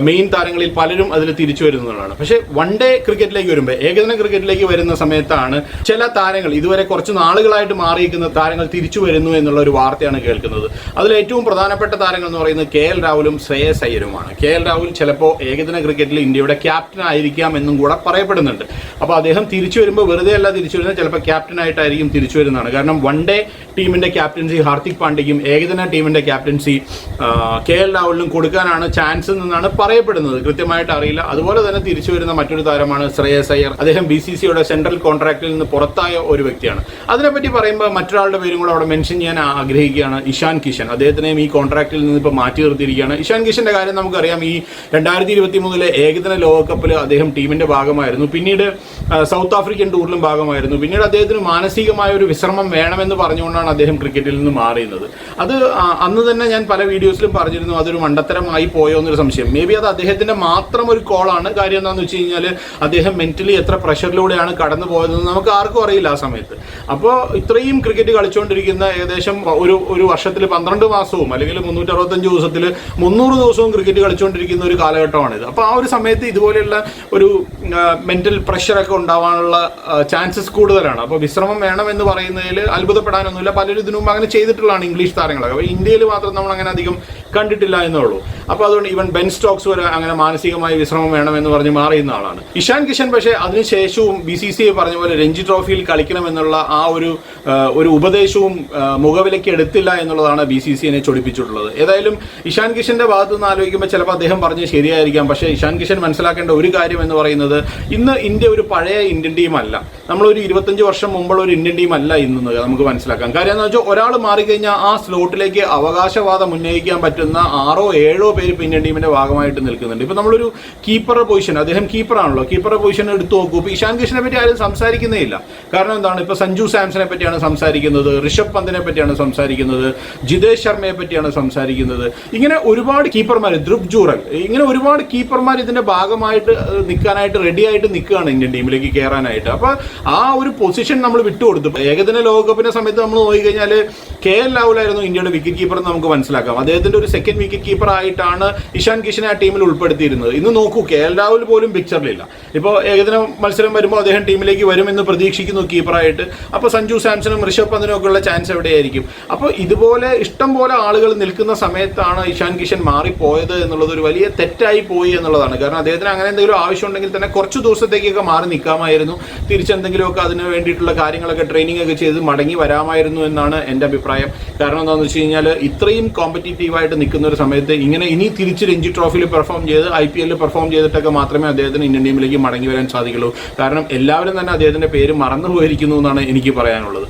മെയിൻ താരങ്ങളിൽ പലരും അതിൽ തിരിച്ചു വരുന്നു വരുന്നതാണ് പക്ഷേ വൺ ഡേ ക്രിക്കറ്റിലേക്ക് വരുമ്പോൾ ഏകദിന ക്രിക്കറ്റിലേക്ക് വരുന്ന സമയത്താണ് ചില താരങ്ങൾ ഇതുവരെ കുറച്ച് നാളുകളായിട്ട് മാറിയിരിക്കുന്ന താരങ്ങൾ തിരിച്ചു വരുന്നു എന്നുള്ള ഒരു വാർത്തയാണ് കേൾക്കുന്നത്. അതിൽ ഏറ്റവും പ്രധാനപ്പെട്ട താരങ്ങൾ എന്ന് പറയുന്നത് കെ എൽ രാഹുലും ശ്രേയസ് അയ്യരുമാണ്. കെ എൽ രാഹുൽ ചിലപ്പോൾ ഏകദിന ക്രിക്കറ്റിൽ ഇന്ത്യയുടെ ക്യാപ്റ്റൻ ആയിരിക്കാം എന്നും കൂടെ പറയപ്പെടുന്നുണ്ട്. അപ്പോൾ അദ്ദേഹം തിരിച്ചു വരുമ്പോൾ വെറുതെ അല്ല തിരിച്ചു വരുന്നത് ചിലപ്പോൾ ക്യാപ്റ്റനായിട്ടായിരിക്കും തിരിച്ചു വരുന്നതാണ്. കാരണം വൺ ഡേ ടീമിന്റെ ക്യാപ്റ്റൻസി ഹാർദിക് പാണ്ഡ്യയ്ക്കും ഏകദിന ടീമിന്റെ ക്യാപ്റ്റൻസി കെ എൽ രാഹുലിനും കൊടുക്കാനാണ് ചാൻസ് എന്നാണ് പറയപ്പെടുന്നത്. കൃത്യമായിട്ട് അറിയില്ല. അതുപോലെ തന്നെ തിരിച്ചു വരുന്ന മറ്റൊരു താരമാണ് ശ്രേയസ് അയ്യർ. അദ്ദേഹം ബി സി സിയുടെ സെൻട്രൽ കോൺട്രാക്റ്റിൽ നിന്ന് പുറത്തായ ഒരു വ്യക്തിയാണ്. അതിനെപ്പറ്റി പറയുമ്പോൾ മറ്റൊരാളുടെ പേരും കൂടെ അവിടെ മെൻഷൻ ചെയ്യാൻ ആഗ്രഹിക്കുകയാണ് ഇഷാൻ കിഷൻ. അദ്ദേഹത്തിനെയും ഈ കോൺട്രാക്റ്റിൽ നിന്ന് ഇപ്പോൾ മാറ്റി നിർത്തിയിരിക്കുകയാണ്. ഇഷാൻ കിഷന്റെ കാര്യം നമുക്കറിയാം. ഈ രണ്ടായിരത്തി ഇരുപത്തി മൂന്നിലെ ഏകദിന ലോകകപ്പിൽ അദ്ദേഹം ടീമിന്റെ ഭാഗമായിരുന്നു. പിന്നീട് സൗത്ത് ആഫ്രിക്കൻ ടൂറിലും ഭാഗമായിരുന്നു. പിന്നീട് അദ്ദേഹത്തിന് മാനസികമായ ഒരു വിശ്രമം വേണമെന്ന് പറഞ്ഞുകൊണ്ടാണ് അദ്ദേഹം ക്രിക്കറ്റിൽ നിന്ന് മാറിയുന്നത് അത് അന്ന് തന്നെ ഞാൻ പല വീഡിയോസിലും പറഞ്ഞിരുന്നു അതൊരു മണ്ടത്തരമായി പോയോ എന്നൊരു സംശയം. മേ ബി അത് അദ്ദേഹത്തിന്റെ മാത്രം ഒരു കോളാണ് കാര്യം എന്താണെന്ന് വെച്ച് കഴിഞ്ഞാൽ അദ്ദേഹം മെന്റലി എത്ര പ്രഷറിലൂടെയാണ് കടന്നു പോയതെന്ന് നമുക്ക് ആർക്കും അറിയില്ല ആ സമയത്ത്. അപ്പോൾ ഇത്രയും ക്രിക്കറ്റ് കളിച്ചുകൊണ്ടിരിക്കുന്ന ഏകദേശം ഒരു ഒരു വർഷത്തിൽ പന്ത്രണ്ട് മാസവും അല്ലെങ്കിൽ മുന്നൂറ്റി അറുപത്തഞ്ച് ദിവസത്തിൽ മുന്നൂറ് ദിവസവും ക്രിക്കറ്റ് കളിച്ചുകൊണ്ടിരിക്കുന്ന ഒരു കാലഘട്ടമാണിത്. അപ്പോൾ ആ ഒരു സമയത്ത് ഇതുപോലെയുള്ള ഒരു മെന്റൽ പ്രഷറൊക്കെ ഉണ്ടാവാനുള്ള ചാൻസസ് കൂടുതലാണ്. അപ്പോൾ വിശ്രമം വേണം എന്ന് പറയുന്നതിൽ അത്ഭുതപ്പെടാനൊന്നുമില്ല. പലരും ഇതിനു മുമ്പ് അങ്ങനെ ചെയ്തിട്ടുള്ളതാണ് ഇംഗ്ലീഷ് താരങ്ങളൊക്കെ. ഇന്ത്യയിൽ മാത്രം നമ്മൾ അങ്ങനെ അധികം കണ്ടിട്ടില്ല എന്നേ ഉള്ളൂ അപ്പോൾ അതുകൊണ്ട് ഈവൻ ബെൻ സ്റ്റോക്സ് വരെ അങ്ങനെ മാനസികമായി വിശ്രമം എന്ന് പറഞ്ഞ് മാറിയുന്ന ആളാണ്. ഇഷാൻ കിഷൻ പക്ഷേ അതിനുശേഷവും ബി സി സി ഐ പറഞ്ഞ പോലെ രഞ്ജി ട്രോഫിയിൽ കളിക്കണമെന്നുള്ള ആ ഒരു ഒരു ഉപദേശവും മുഖവിലയ്ക്ക് എടുത്തില്ല എന്നുള്ളതാണ് ബി സി സി ഐനെ ചൊടിപ്പിച്ചിട്ടുള്ളത്. ഏതായാലും ഇഷാൻ കിഷന്റെ ഭാഗത്തു നിന്ന് ആലോചിക്കുമ്പോൾ ചിലപ്പോൾ അദ്ദേഹം പറഞ്ഞ് ശരിയായിരിക്കാം. പക്ഷേ ഇഷാൻ കിഷൻ മനസ്സിലാക്കേണ്ട ഒരു കാര്യം എന്ന് പറയുന്നത് ഇന്ന് ഇന്ത്യ ഒരു പഴയ ഇന്ത്യൻ ടീം അല്ല. നമ്മളൊരു ഇരുപത്തഞ്ച് വർഷം മുമ്പുള്ള ഒരു ഇന്ത്യൻ ടീം അല്ല ഇന്ന് നമുക്ക് മനസ്സിലാക്കാം. കാര്യം എന്ന് വെച്ചാൽ ഒരാൾ മാറിക്കഴിഞ്ഞാൽ ആ സ്ലോട്ടിലേക്ക് അവകാശവാദം ഉന്നയിക്കാൻ പറ്റുന്ന ആറോ ഏഴോ പേര് പിന്നെ ടീമിന്റെ ഭാഗമായിട്ട് നിൽക്കുന്നുണ്ട്. ഇപ്പൊ നമ്മളൊരു കീപ്പറുടെ പൊസിഷൻ അദ്ദേഹം കീപ്പറാണല്ലോ. കീപ്പറുടെ പൊസിഷൻ എടുത്തു നോക്കൂ. ഇപ്പൊ ഇഷാൻ കിഷനെ പറ്റി ആരും സംസാരിക്കുന്നേ ഇല്ല. കാരണം എന്താണ്? ഇപ്പൊ സഞ്ജു സാംസനെ പറ്റിയാണ് സംസാരിക്കുന്നത് ഋഷഭ് പന്തിനെ പറ്റിയാണ് സംസാരിക്കുന്നത് ജിതേഷ് ശർമ്മയെ പറ്റിയാണ് സംസാരിക്കുന്നത്. ഇങ്ങനെ ഒരുപാട് കീപ്പർമാർ ദ്രുപ് ജൂറൽ ഇങ്ങനെ ഒരുപാട് കീപ്പർമാർ ഇതിന്റെ ഭാഗമായിട്ട് നിൽക്കാനായിട്ട് റെഡി ആയിട്ട് നിൽക്കുകയാണ് ഇന്ത്യൻ ടീമിലേക്ക് കയറാനായിട്ട് അപ്പൊ ആ ഒരു പൊസിഷൻ നമ്മൾ വിട്ടുകൊടുത്തു. ഏകദിന ലോകകപ്പിന്റെ സമയത്ത് നമ്മൾ നോക്കിക്കഴിഞ്ഞാൽ കെ എൽ രാഹുലായിരുന്നു ഇന്ത്യയുടെ വിക്കറ്റ് കീപ്പർ എന്ന് നമുക്ക് മനസ്സിലാക്കാം. അദ്ദേഹത്തിന്റെ ഒരു സെക്കൻഡ് വിക്കറ്റ് കീപ്പർ ആയിട്ടാണ് ഇഷാൻ കിഷനെ ആ ടീമിൽ ഉൾപ്പെടുത്തിയിരുന്നത്. ഇന്ന് നോക്കൂ കെ എൽ രാഹുൽ പോലും പിക്ചറിലില്ല ഇപ്പോൾ ഏകദിന മത്സരം വരുമ്പോൾ അദ്ദേഹം ടീമിലേക്ക് വരുമെന്ന് പ്രതീക്ഷിക്കുന്നു കീപ്പറായിട്ട് അപ്പോൾ സഞ്ജു സാംസണും ഋഷഭ് പന്തിനും ഒക്കെ ഉള്ള ചാൻസ് എവിടെയായിരിക്കും? അപ്പോൾ ഇതുപോലെ ഇഷ്ടം പോലെ ആളുകൾ നിൽക്കുന്ന സമയത്താണ് ഇഷാൻ കിഷൻ മാറിപ്പോയത് എന്നുള്ളത് ഒരു വലിയ തെറ്റായി പോയി എന്നുള്ളതാണ്. കാരണം അദ്ദേഹത്തിന് അങ്ങനെ എന്തെങ്കിലും ആവശ്യം ഉണ്ടെങ്കിൽ തന്നെ കുറച്ച് ദിവസത്തേക്കൊക്കെ മാറി നിൽക്കാമായിരുന്നു. തിരിച്ചെന്തെങ്കിലുമൊക്കെ അതിന് വേണ്ടിയിട്ടുള്ള കാര്യങ്ങളൊക്കെ ട്രെയിനിങ് ഒക്കെ ചെയ്ത് മടങ്ങി വരാമായിരുന്നു എന്നാണ് എന്റെ അഭിപ്രായം. കാരണം എന്താണെന്ന് വെച്ച് കഴിഞ്ഞാൽ ഇത്രയും കോമ്പറ്റീറ്റീവായിട്ട് നിൽക്കുന്ന ഒരു സമയത്ത് ഇങ്ങനെ ഇനി തിരിച്ച് രഞ്ജി ട്രോഫിയിൽ പെർഫോം ചെയ്ത് ഐ പി എല്ലിൽ പെർഫോം ചെയ്തിട്ടൊക്കെ മാത്രമേ അദ്ദേഹത്തിന് ഇന്ത്യൻ ടീമിലേക്ക് മടങ്ങി വരാൻ സാധിക്കുള്ളൂ. കാരണം എല്ലാവരും തന്നെ അദ്ദേഹത്തിന്റെ പേര് മറന്നു പോയിരിക്കുന്നു എന്നാണ് എനിക്ക് പറയാനുള്ളത്.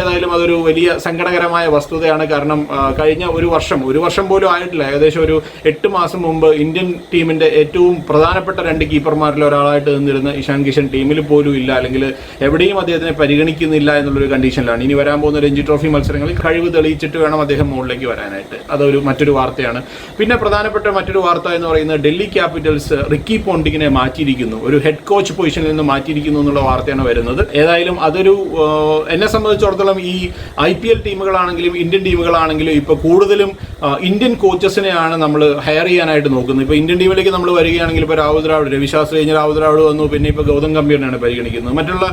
ഏതായാലും അതൊരു വലിയ സങ്കടകരമായ വസ്തുതയാണ്. കാരണം കഴിഞ്ഞ ഒരു വർഷം ഒരു വർഷം പോലും ആയിട്ടില്ല. ഏകദേശം ഒരു എട്ട് മാസം മുമ്പ് ഇന്ത്യൻ ടീമിന്റെ ഏറ്റവും പ്രധാനപ്പെട്ട രണ്ട് കീപ്പർമാരിൽ ഒരാളായിട്ട് നിന്നിരുന്ന ഇഷാൻ കിഷൻ ടീമിൽ പോലും ഇല്ല. അല്ലെങ്കിൽ എവിടെയും അദ്ദേഹത്തിനെ പരിഗണിക്കുന്നില്ല എന്നുള്ളൊരു കണ്ടീഷനിലാണ്. ഇനി വരാൻ പോകുന്ന രഞ്ജി ട്രോഫി മത്സരങ്ങളിൽ കഴിവ് തെളിയിച്ചിട്ട് വേണം അദ്ദേഹം മുകളിലേക്ക് വരാനായിട്ട്. അതൊരു മറ്റൊരു വാർത്തയാണ്. പിന്നെ പ്രധാനപ്പെട്ട മറ്റൊരു വാർത്ത എന്ന് പറയുന്നത് ഡൽഹി ക്യാപിറ്റൽസ് റിക്കി പോണ്ടിങ്ങിനെ മാറ്റിയിരിക്കുന്നു. ഒരു ഹെഡ് കോച്ച് പൊസിഷനിൽ നിന്ന് മാറ്റിയിരിക്കുന്നു എന്നുള്ള വാർത്തയാണ് വരുന്നത്. ഏതായാലും അതൊരു എന്നെ സംബന്ധിച്ചിടത്തോളം ഈ ഐ പി എൽ ടീമുകളാണെങ്കിലും ഇന്ത്യൻ ടീമുകളാണെങ്കിലും ഇപ്പൊ കൂടുതലും ഇന്ത്യൻ കോച്ചസിനെയാണ് നമ്മൾ ഹയർ ചെയ്യാനായിട്ട് നോക്കുന്നത്. ഇപ്പോൾ ഇന്ത്യൻ ടീമിലേക്ക് നമ്മൾ വരികയാണെങ്കിൽ ഇപ്പോൾ രാഹുൽ ദ്രാവിഡ് രവിശാസ്ത്രി കഴിഞ്ഞ രാഹുൽ ദ്രാവിഡ് വന്നു പിന്നെ ഇപ്പോൾ ഗൗതം ഗംഭീറിനെയാണ് പരിഗണിക്കുന്നത്. മറ്റുള്ള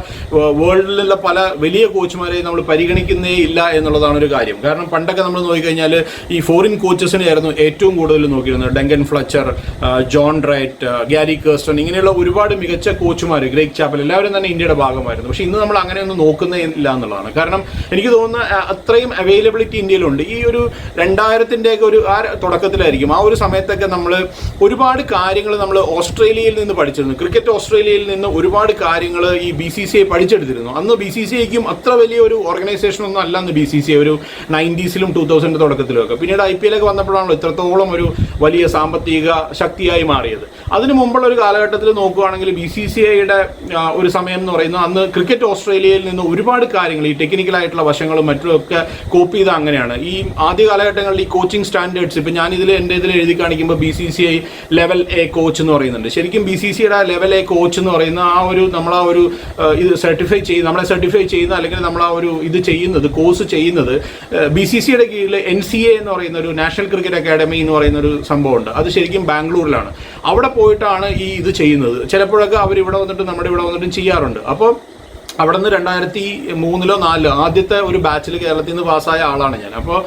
വേൾഡിലുള്ള പല വലിയ കോച്ചുമാരെയും നമ്മൾ പരിഗണിക്കുന്നേ ഇല്ല എന്നുള്ളതാണ് ഒരു കാര്യം. കാരണം പണ്ടൊക്കെ നമ്മൾ നോക്കിക്കഴിഞ്ഞാൽ ഈ ഫോറിൻ കോച്ചസിനെയായിരുന്നു ഏറ്റവും കൂടുതൽ നോക്കിയിരുന്നത്. Duncan Fletcher John Wright Gary Kirsten ഇങ്ങനെയുള്ള ഒരുപാട് മികച്ച കോച്ചുമാർ ഗ്രേക്ക് ചാപ്പൽ എല്ലാവരും തന്നെ ഇന്ത്യയുടെ ഭാഗമായിരുന്നു. പക്ഷേ ഇന്ന് നമ്മൾ അങ്ങനെയൊന്നും നോക്കുന്നേ ഇല്ല എന്നുള്ളതാണ്. കാരണം എനിക്ക് തോന്നുന്ന അത്രയും അവൈലബിലിറ്റി ഇന്ത്യയിലുണ്ട്. ഈ ഒരു രണ്ടായിരത്തിന്റെയൊക്കെ ഒരു ആ തുടക്കത്തിലായിരിക്കും. ആ ഒരു സമയത്തൊക്കെ നമ്മൾ ഒരുപാട് കാര്യങ്ങൾ നമ്മൾ ഓസ്ട്രേലിയയിൽ നിന്ന് പഠിച്ചിരുന്നു. ക്രിക്കറ്റ് ഓസ്ട്രേലിയയിൽ നിന്ന് ഒരുപാട് കാര്യങ്ങൾ ഈ ബി സി സി ഐ പഠിച്ചെടുത്തിരുന്നു. അന്ന് ബി സി സി ഐക്കും അത്ര വലിയ ഒരു ഓർഗനൈസേഷൻ ഒന്നും അല്ല അന്ന് ബി സി സി ഐ. ഒരു നയന്റീസിലും ടൂ തൗസൻഡ് തുടക്കത്തിലും ഒക്കെ. പിന്നീട് ഐ പി എല്ലൊക്കെ വന്നപ്പോഴാണല്ലോ ഇത്രത്തോളം ഒരു വലിയ സാമ്പത്തിക ശക്തിയായി മാറിയത്. അതിനു മുമ്പുള്ള ഒരു കാലഘട്ടത്തിൽ നോക്കുകയാണെങ്കിൽ ബി സി സി ഐയുടെ ഒരു സമയം എന്ന് പറയുന്നത് അന്ന് ക്രിക്കറ്റ് ഓസ്ട്രേലിയയിൽ നിന്ന് ഒരുപാട് കാര്യങ്ങൾ ഈ ടെക്നിക്കലായിട്ടുള്ള വശങ്ങളും മറ്റും ഒക്കെ കോപ്പി ചെയ്ത അങ്ങനെയാണ്. ഈ ആദ്യ കാലഘട്ടങ്ങളിൽ ഈ കോച്ചിങ് സ്റ്റാൻഡേർഡ്സ് ഇപ്പം ഞാനിതിൽ എന്റെ ഇതിൽ എഴുതി കാണിക്കുമ്പോൾ B C C I level A coach എന്ന് പറയുന്നുണ്ട്. ശരിക്കും ബി സി സിയുടെ ലെവൽ എ കോച്ച് എന്ന് പറയുന്ന ആ ഒരു നമ്മൾ ആ ഒരു ഇത് സർട്ടിഫൈ ചെയ്യുന്ന നമ്മളെ സർട്ടിഫൈ ചെയ്യുന്ന അല്ലെങ്കിൽ നമ്മൾ ആ ഒരു ഇത് ചെയ്യുന്നത് കോഴ്സ് ചെയ്യുന്നത് ബി സി സിയുടെ കീഴിൽ എൻ സി എ എന്ന് പറയുന്ന ഒരു നാഷണൽ ക്രിക്കറ്റ് അക്കാഡമി എന്ന് പറയുന്ന ഒരു സംഭവമുണ്ട്. അത് ശരിക്കും ബാംഗ്ലൂരിലാണ്. അവിടെ പോയിട്ടാണ് ഈ ഇത് ചെയ്യുന്നത്. ചിലപ്പോഴൊക്കെ അവർ ഇവിടെ വന്നിട്ട് നമ്മുടെ ഇവിടെ വന്നിട്ടും ചെയ്യാറുണ്ട്. അപ്പോൾ അവിടെ നിന്ന് രണ്ടായിരത്തി മൂന്നിലോ നാലിലോ ആദ്യത്തെ ഒരു ബാച്ചിൽ കേരളത്തിൽ നിന്ന് പാസ്സായ ആളാണ് ഞാൻ. അപ്പോൾ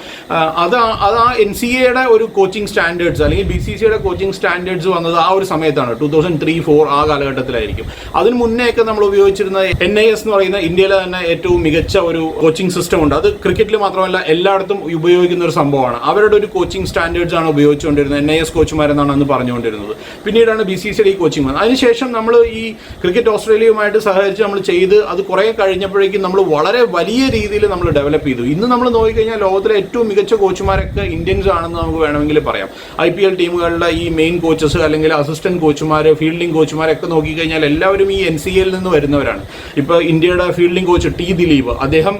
അത് അത് ആ എൻ സി എയുടെ ഒരു കോച്ചിങ് സ്റ്റാൻഡേർഡ്സ് അല്ലെങ്കിൽ ബി സി സിയുടെ കോച്ചിങ് സ്റ്റാൻഡേർഡ്സ് വന്നത് ആ ഒരു സമയത്താണ്. ടൂ തൗസൻഡ് ത്രീ ഫോർ ആ കാലഘട്ടത്തിലായിരിക്കും. അതിന് മുന്നേ ഒക്കെ നമ്മൾ ഉപയോഗിച്ചിരുന്ന എൻ ഐ എസ് എന്ന് പറയുന്ന ഇന്ത്യയിലെ തന്നെ ഏറ്റവും മികച്ച ഒരു കോച്ചിങ് സിസ്റ്റം ഉണ്ട്. അത് ക്രിക്കറ്റിൽ മാത്രമല്ല എല്ലായിടത്തും ഉപയോഗിക്കുന്ന ഒരു സംഭവമാണ്. അവരുടെ ഒരു കോച്ചിങ് സ്റ്റാൻഡേർഡ്സ് ആണ് ഉപയോഗിച്ചുകൊണ്ടിരുന്നത്. എൻ ഐ എസ് കോച്ചുമാരെന്നാണ് അന്ന് പറഞ്ഞുകൊണ്ടിരുന്നത്. പിന്നീടാണ് ബി സി സിയുടെ ഈ കോച്ചിങ് വന്നത്. അതിനുശേഷം നമ്മൾ ഈ ക്രിക്കറ്റ് ഓസ്ട്രേലിയയുമായിട്ട് സഹകരിച്ച് നമ്മൾ ചെയ്ത് അത് കുറേ കഴിഞ്ഞപ്പോഴേക്കും നമ്മൾ വളരെ വലിയ രീതിയിൽ നമ്മൾ ഡെവലപ്പ് ചെയ്തു. ഇന്ന് നമ്മൾ നോക്കിക്കഴിഞ്ഞാൽ ലോകത്തിലെ ഏറ്റവും മികച്ച കോച്ചുമാരൊക്കെ ഇന്ത്യൻസ് ആണെന്ന് നമുക്ക് വേണമെങ്കിൽ പറയാം. ഐ പി എൽ ടീമുകളുടെ ഈ മെയിൻ കോച്ചസ് അല്ലെങ്കിൽ അസിസ്റ്റന്റ് കോച്ചുമാർ ഫീൽഡിംഗ് കോച്ചുമാരൊക്കെ നോക്കിക്കഴിഞ്ഞാൽ എല്ലാവരും ഈ എൻ സി എയിൽ നിന്ന് വരുന്നവരാണ്. ഇപ്പോൾ ഇന്ത്യയുടെ ഫീൽഡിംഗ് കോച്ച് ടി ദിലീപ് അദ്ദേഹം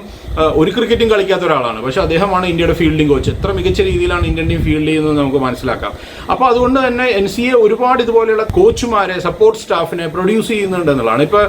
ഒരു ക്രിക്കറ്റും കളിക്കാത്ത ഒരാളാണ്. പക്ഷെ അദ്ദേഹമാണ് ഇന്ത്യയുടെ ഫീൽഡിംഗ് കോച്ച് എത്ര മികച്ച രീതിയിലാണ് ഇന്ത്യൻ ടീം ഫീൽഡ് ചെയ്യുന്നത് നമുക്ക് മനസ്സിലാക്കാം. അപ്പോൾ അതുകൊണ്ട് തന്നെ എൻ സി എ ഒരുപാട് ഇതുപോലെയുള്ള കോച്ചുമാരെ സപ്പോർട്ട് സ്റ്റാഫിനെ പ്രൊഡ്യൂസ് ചെയ്യുന്നുണ്ട് എന്നുള്ളതാണ്. ഇപ്പോൾ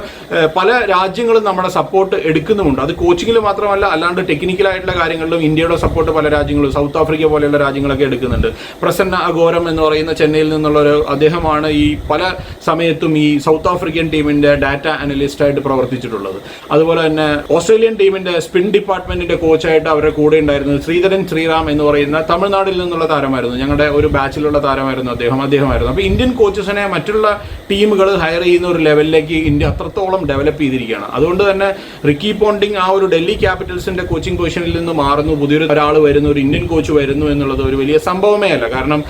പല രാജ്യങ്ങളും നമ്മുടെ സപ്പോർട്ട് എടുക്കുന്നുമുണ്ട്. അത് കോച്ചിങ്ങിൽ മാത്രമല്ല അല്ലാണ്ട് ടെക്നിക്കലായിട്ടുള്ള കാര്യങ്ങളിലും ഇന്ത്യയുടെ സപ്പോർട്ട് പല രാജ്യങ്ങളും സൗത്ത് ആഫ്രിക്ക പോലെയുള്ള രാജ്യങ്ങളൊക്കെ എടുക്കുന്നുണ്ട്. പ്രസന്ന അഗോരം എന്ന് പറയുന്ന ചെന്നൈയിൽ നിന്നുള്ള ഒരു അദ്ദേഹമാണ് ഈ പല സമയത്തും ഈ സൗത്ത് ആഫ്രിക്കൻ ടീമിന്റെ ഡാറ്റ അനലിസ്റ്റായിട്ട് പ്രവർത്തിച്ചിട്ടുള്ളത്. അതുപോലെ തന്നെ ഓസ്ട്രേലിയൻ ടീമിന്റെ സ്പിൻ ഡിപ്പാർട്ട്മെന്റിന്റെ കോച്ചായിട്ട് അവരുടെ കൂടെ ഉണ്ടായിരുന്നത് ശ്രീധരൻ ശ്രീറാം എന്ന് പറയുന്ന തമിഴ്നാട്ടിൽ നിന്നുള്ള താരമായിരുന്നു. ഞങ്ങളുടെ ഒരു ബാച്ചിലുള്ള താരമായിരുന്നു അദ്ദേഹം അദ്ദേഹമായിരുന്നു. അപ്പോൾ ഇന്ത്യൻ കോച്ചസിനെ മറ്റുള്ള ടീമുകൾ ഹയർ ചെയ്യുന്ന ഒരു ലെവലിലേക്ക് ഇന്ത്യ അത്രത്തോളം ഡെവലപ്പ് ചെയ്തിരിക്കുകയാണ്. അതുകൊണ്ട് തന്നെ റിക്കി പോണ്ടിങ് ആ ഒരു ഡൽഹി ക്യാപിറ്റൽസിന്റെ കോച്ചിങ് പൊസിഷനിൽ നിന്ന് മാറുന്നു. പുതിയൊരു ഒരാൾ വരുന്നു ഒരു ഇന്ത്യൻ കോച്ച് വരുന്നു എന്നുള്ളത് ഒരു വലിയ സംഭവമേ അല്ല. കാരണം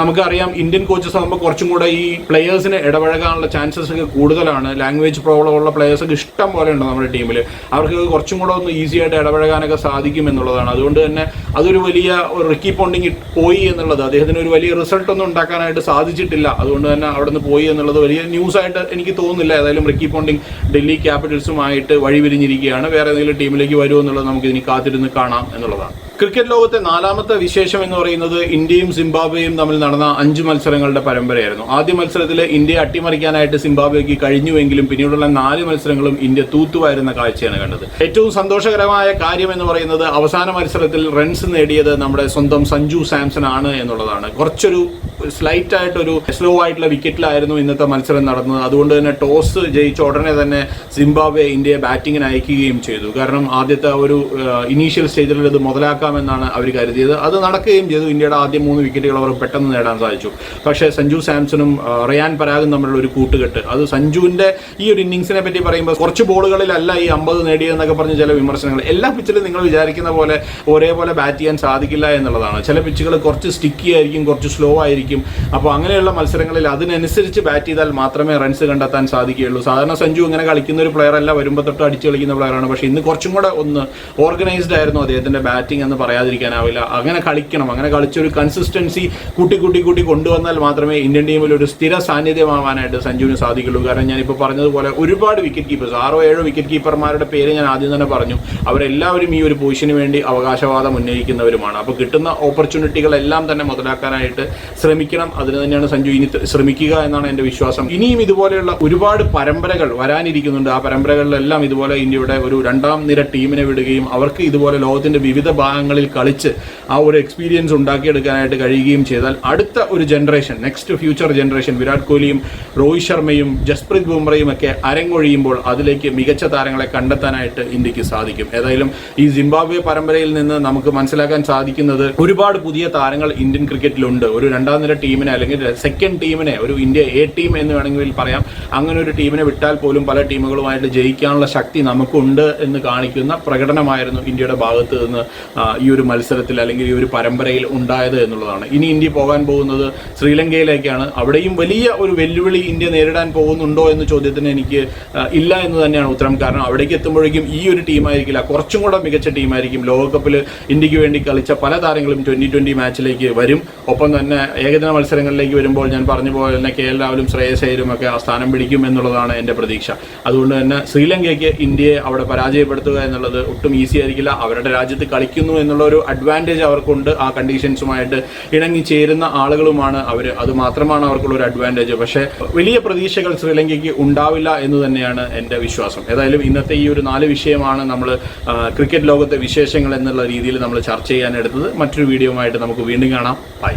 നമുക്കറിയാം ഇന്ത്യൻ കോച്ചസ് ആകുമ്പോൾ കുറച്ചും കൂടെ ഈ പ്ലെയേഴ്സിന് ഇടപഴകാനുള്ള ചാൻസസ് ഒക്കെ കൂടുതലാണ്. ലാംഗ്വേജ് പ്രോബ്ലം ഉള്ള പ്ലെയേഴ്സൊക്കെ ഇഷ്ടം പോലെ ഉണ്ട് നമ്മുടെ ടീമിൽ അവർക്ക് കുറച്ചും കൂടെ ഒന്ന് ഈസി ആയിട്ട് ഇടപഴകാനൊക്കെ സാധിക്കും എന്നുള്ളതാണ് അതുകൊണ്ട് തന്നെ അതൊരു വലിയ റിക്കി പോണ്ടിങ് പോയി എന്നുള്ളത് അദ്ദേഹത്തിന് ഒരു വലിയ റിസൾട്ട് ഒന്നും ഉണ്ടാക്കാനായിട്ട് സാധിച്ചിട്ടില്ല. അതുകൊണ്ട് തന്നെ അവിടെ നിന്ന് പോയി എന്നുള്ളത് വലിയ ന്യൂസ് ആയിട്ട് എനിക്ക് തോന്നുന്നില്ല. ഏതായാലും റിക്കി പോണ്ടിങ് ഡൽഹി ക്യാപിറ്റൽസുമായിട്ട് വഴിപിരിഞ്ഞിരിക്കുകയാണ്. വേറെ ഏതെങ്കിലും ടീമിലേക്ക് വരുമോ എന്നുള്ളത് നമുക്ക് ഇനി കാത്തിരുന്ന് കാണാം എന്നുള്ളതാണ്. ക്രിക്കറ്റ് ലോകത്തെ നാലാമത്തെ വിശേഷം എന്ന് പറയുന്നത് ഇന്ത്യയും സിംബാബ്വേയും തമ്മിൽ നടന്ന അഞ്ച് മത്സരങ്ങളുടെ പരമ്പരയായിരുന്നു. ആദ്യ മത്സരത്തിൽ ഇന്ത്യയെ അട്ടിമറിക്കാനായിട്ട് സിംബാബ്വേക്ക് കഴിഞ്ഞുവെങ്കിലും പിന്നീടുള്ള നാല് മത്സരങ്ങളും ഇന്ത്യ തൂത്തുവായിരുന്ന കാഴ്ചയാണ് കണ്ടത്. ഏറ്റവും സന്തോഷകരമായ കാര്യം എന്ന് പറയുന്നത് അവസാന മത്സരത്തിൽ റൺസ് നേടിയത് നമ്മുടെ സ്വന്തം സഞ്ജു സാംസൺ ആണ് എന്നുള്ളതാണ്. കുറച്ചൊരു സ്ലൈറ്റ് ആയിട്ടൊരു സ്ലോ ആയിട്ടുള്ള വിക്കറ്റിലായിരുന്നു ഇന്നത്തെ മത്സരം നടന്നത്. അതുകൊണ്ട് തന്നെ ടോസ് ജയിച്ച ഉടനെ തന്നെ സിംബാബ്വെ ഇന്ത്യയെ ബാറ്റിങ്ങിന് അയക്കുകയും ചെയ്തു. കാരണം ആദ്യത്തെ ഒരു ഇനീഷ്യൽ സ്റ്റേജിൽ ഇത് മുതലാക്കാമെന്നാണ് അവർ കരുതിയത്. അത് നടക്കുകയും ചെയ്തു. ഇന്ത്യയുടെ ആദ്യ മൂന്ന് വിക്കറ്റുകൾ അവർ പെട്ടെന്ന് നേടാൻ സാധിച്ചു. പക്ഷേ സഞ്ജു സാംസണും റിയാൻ പരാഗും തമ്മിലുള്ള ഒരു കൂട്ടുകെട്ട്. അത് സഞ്ജുവിന്റെ ഈ ഒരു ഇന്നിങ്സിനെ പറ്റി പറയുമ്പോൾ കുറച്ച് ബോളുകളിലല്ല ഈ അമ്പത് നേടിയതെന്നൊക്കെ പറഞ്ഞ് ചില വിമർശനങ്ങൾ. എല്ലാ പിച്ചിലും നിങ്ങൾ വിചാരിക്കുന്ന പോലെ ഒരേപോലെ ബാറ്റ് ചെയ്യാൻ സാധിക്കില്ല എന്നുള്ളതാണ്. ചില പിച്ചുകൾ കുറച്ച് സ്റ്റിക്കി ആയിരിക്കും കുറച്ച് സ്ലോ ആയിരിക്കും. അപ്പോൾ അങ്ങനെയുള്ള മത്സരങ്ങളിൽ അതിനനുസരിച്ച് ബാറ്റ് ചെയ്താൽ മാത്രമേ റൺസ് കണ്ടെത്താൻ സാധിക്കുകയുള്ളൂ. സാധാരണ സഞ്ജു ഇങ്ങനെ കളിക്കുന്ന ഒരു പ്ലെയർ അല്ല വരുമ്പോൾ തൊട്ട് അടിച്ച് കളിക്കുന്ന പ്ലെയറാണ് പക്ഷേ ഇന്ന് കുറച്ചും കൂടെ ഒന്ന് ഓർഗനൈസ്ഡ് ആയിരുന്നു അദ്ദേഹത്തിന്റെ ബാറ്റിംഗ് എന്ന് പറയാതിരിക്കാനാവില്ല. അങ്ങനെ കളിക്കണം. അങ്ങനെ കളിച്ചൊരു കൺസിസ്റ്റൻസി കൂട്ടി കൂട്ടി കൂട്ടി കൊണ്ടുവന്നാൽ മാത്രമേ ഇന്ത്യൻ ടീമിൽ ഒരു സ്ഥിര സാന്നിധ്യമാവാനായിട്ട് സഞ്ജുവിന് സാധിക്കുള്ളൂ. കാരണം ഞാനിപ്പോൾ പറഞ്ഞതുപോലെ ഒരുപാട് വിക്കറ്റ് കീപ്പേഴ്സ് ആറോ ഏഴോ വിക്കറ്റ് കീപ്പർമാരുടെ പേര് ഞാൻ ആദ്യം തന്നെ പറഞ്ഞു. അവരെല്ലാവരും ഈ ഒരു പൊസിഷന് വേണ്ടി അവകാശവാദം ഉന്നയിക്കുന്നവരുമാണ്. അപ്പോൾ കിട്ടുന്ന ഓപ്പർച്യൂണിറ്റികളെല്ലാം തന്നെ മുതലാക്കാനായിട്ട് ശ്രമിക്കണം അതിന് തന്നെയാണ് സഞ്ജു ഇനി ശ്രമിക്കുക എന്നാണ് എന്റെ വിശ്വാസം. ഇനിയും ഇതുപോലെയുള്ള ഒരുപാട് പരമ്പരകൾ വരാനിരിക്കുന്നുണ്ട്. ആ പരമ്പരകളിലെല്ലാം ഇതുപോലെ ഇന്ത്യയുടെ ഒരു രണ്ടാം നിര ടീമിനെ വിടുകയും അവർക്ക് ഇതുപോലെ ലോകത്തിന്റെ വിവിധ ഭാഗങ്ങളിൽ കളിച്ച് ആ ഒരു എക്സ്പീരിയൻസ് ഉണ്ടാക്കിയെടുക്കാനായിട്ട് കഴിയുകയും ചെയ്താൽ അടുത്ത ഒരു generation next future generation Virat കോഹ്ലിയും രോഹിത് ശർമ്മയും ജസ്പ്രീത് ബുംറയും ഒക്കെ അരങ്ങൊഴിയുമ്പോൾ അതിലേക്ക് മികച്ച താരങ്ങളെ കണ്ടെത്താനായിട്ട് ഇന്ത്യയ്ക്ക് സാധിക്കും. ഏതായാലും ഈ സിംബാബ്വെ പരമ്പരയിൽ നിന്ന് നമുക്ക് മനസ്സിലാക്കാൻ സാധിക്കുന്നത് ഒരുപാട് പുതിയ താരങ്ങൾ ഇന്ത്യൻ ക്രിക്കറ്റിലുണ്ട്. ഒരു രണ്ടാം നിര ടീമിനെ അല്ലെങ്കിൽ സെക്കൻഡ് ടീമിനെ ഒരു ഇന്ത്യ എ ടീം എന്ന് വേണമെങ്കിൽ പറയാം. അങ്ങനെ ഒരു ടീമിനെ വിട്ടാൽ പോലും പല ടീമുകളുമായിട്ട് ജയിക്കാനുള്ള ശക്തി നമുക്കുണ്ട് എന്ന് കാണിക്കുന്ന പ്രകടനമായിരുന്നു ഇന്ത്യയുടെ ഭാഗത്ത് നിന്ന് ഈ ഒരു മത്സരത്തിൽ അല്ലെങ്കിൽ ഈ ഒരു പരമ്പരയിൽ ഉണ്ടായത് എന്നുള്ളതാണ്. ഇനി ഇന്ത്യ പോകാൻ പോകുന്നത് ശ്രീലങ്കയിലേക്കാണ്. അവിടെയും വലിയ ഒരു വെല്ലുവിളി ഇന്ത്യ നേരിടാൻ പോകുന്നുണ്ടോ എന്ന ചോദ്യത്തിന് എനിക്ക് ഇല്ല എന്ന് തന്നെയാണ് ഉത്തരം. കാരണം അവിടേക്ക് എത്തുമ്പോഴേക്കും ഈ ഒരു ടീമായിരിക്കില്ല കുറച്ചും കൂടെ മികച്ച ടീമായിരിക്കും ലോകകപ്പിൽ ഇന്ത്യയ്ക്ക് വേണ്ടി കളിച്ച പല താരങ്ങളും ട്വന്റി ട്വന്റി മാച്ചിലേക്ക് വരും. ഒപ്പം തന്നെ ഏകദിന മത്സരങ്ങളിലേക്ക് വരുമ്പോൾ ഞാൻ പറഞ്ഞു പോലെ തന്നെ കെ എൽ രാഹുലും ശ്രേയസ് അയ്യരും ഒക്കെ ആ സ്ഥാനം പിടിക്കും എന്നുള്ളതാണ് എന്റെ പ്രതീക്ഷ. അതുകൊണ്ട് തന്നെ ശ്രീലങ്കയ്ക്ക് ഇന്ത്യയെ അവിടെ പരാജയപ്പെടുത്തുക എന്നുള്ളത് ഒട്ടും ഈസി ആയിരിക്കില്ല. അവരുടെ രാജ്യത്ത് കളിക്കുന്നു എന്നുള്ള ഒരു അഡ്വാന്റേജ് അവർക്കുണ്ട്. ആ കണ്ടീഷൻസുമായിട്ട് ഇണങ്ങി ചേരുന്ന ആളുകളുമാണ് അവർ അത് മാത്രമാണ് അവർക്കുള്ള ഒരു അഡ്വാന്റേജ് പക്ഷേ വലിയ പ്രതീക്ഷകൾ ശ്രീലങ്കയ്ക്ക് ഉണ്ടാവില്ല എന്ന് തന്നെയാണ് എന്റെ വിശ്വാസം. ഏതായാലും ഇന്നത്തെ ഈ ഒരു നാല് വിഷയമാണ് നമ്മൾ ക്രിക്കറ്റ് ലോകത്തെ വിശേഷങ്ങൾ എന്നുള്ള രീതിയിൽ നമ്മൾ ചർച്ച ചെയ്യാൻ എടുത്തത്. മറ്റൊരു വീഡിയോ ആയിട്ട് നമുക്ക് വീണ്ടും കാണാം. ബൈ